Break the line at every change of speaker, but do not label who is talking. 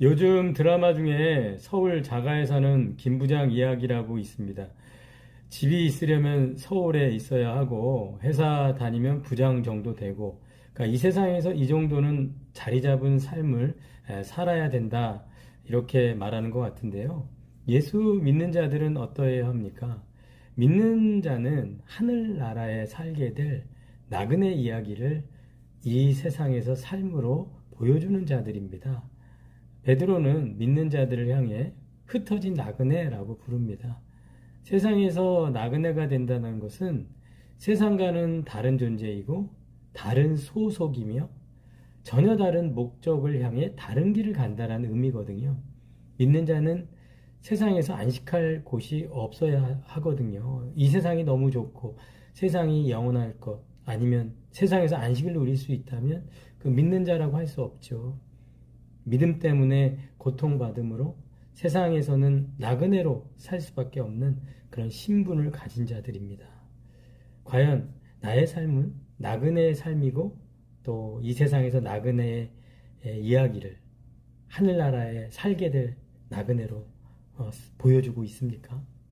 요즘 드라마 중에 서울 자가에 사는 김부장 이야기라고 있습니다. 집이 있으려면 서울에 있어야 하고 회사 다니면 부장 정도 되고 그러니까 이 세상에서 이 정도는 자리 잡은 삶을 에, 살아야 된다 이렇게 말하는 것 같은데요. 예수 믿는 자들은 어떠해야 합니까? 믿는 자는 하늘나라에 살게 될 나그네 이야기를 이 세상에서 삶으로 보여주는 자들입니다. 베드로는 믿는 자들을 향해 흩어진 나그네라고 부릅니다. 세상에서 나그네가 된다는 것은 세상과는 다른 존재이고 다른 소속이며 전혀 다른 목적을 향해 다른 길을 간다는 의미거든요. 믿는 자는 세상에서 안식할 곳이 없어야 하거든요. 이 세상이 너무 좋고 세상이 영원할 것 아니면 세상에서 안식을 누릴 수 있다면 그 믿는 자라고 할 수 없죠. 믿음 때문에 고통받음으로 세상에서는 나그네로 살 수밖에 없는 그런 신분을 가진 자들입니다. 과연 나의 삶은 나그네의 삶이고 또 이 세상에서 나그네의 이야기를 하늘나라에 살게 될 나그네로 어, 보여주고 있습니까?